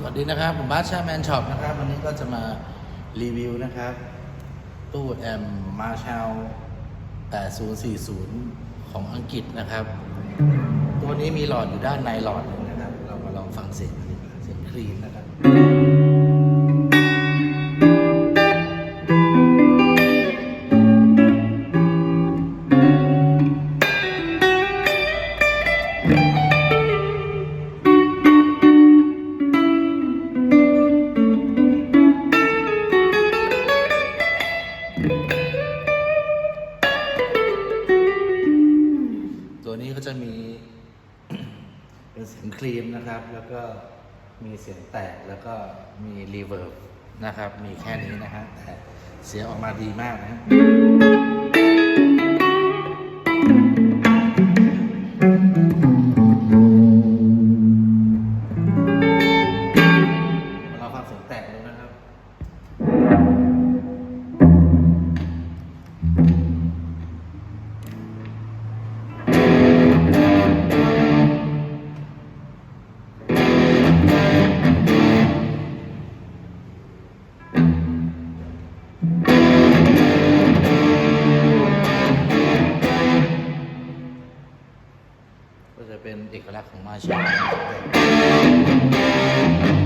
สวัสดีนะครับ ผมบาสชาแมนช็อปนะครับ วันนี้ก็จะมารีวิวนะครับ ตู้แอมมาชาล8040 ของอังกฤษนะครับ ตัวนี้มีหลอดอยู่ด้านในหลอดนึงนะครับ เรามาลองฟังเสียงเสียงคลีนนะครับ ตัวนี้ก็จะมี เป็นเสียงครีมนะครับ แล้วก็มีเสียงแตกแล้วก็มีรีเวิร์บนะครับ มีแค่นี้นะฮะแต่เสียงออกมาดีมากนะ ก็จะเป็นเอกลักษณ์ของมาชา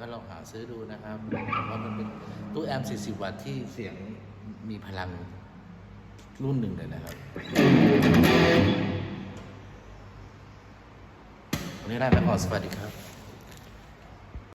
ก็ลองหาซื้อดูนะครับเพราะมันเป็นตู้แอมป์40 วัตต์ที่เสียงมีพลังรุ่นหนึ่งเลยนะครับวันนี้ได้ไปก่อนสวัสดีครับ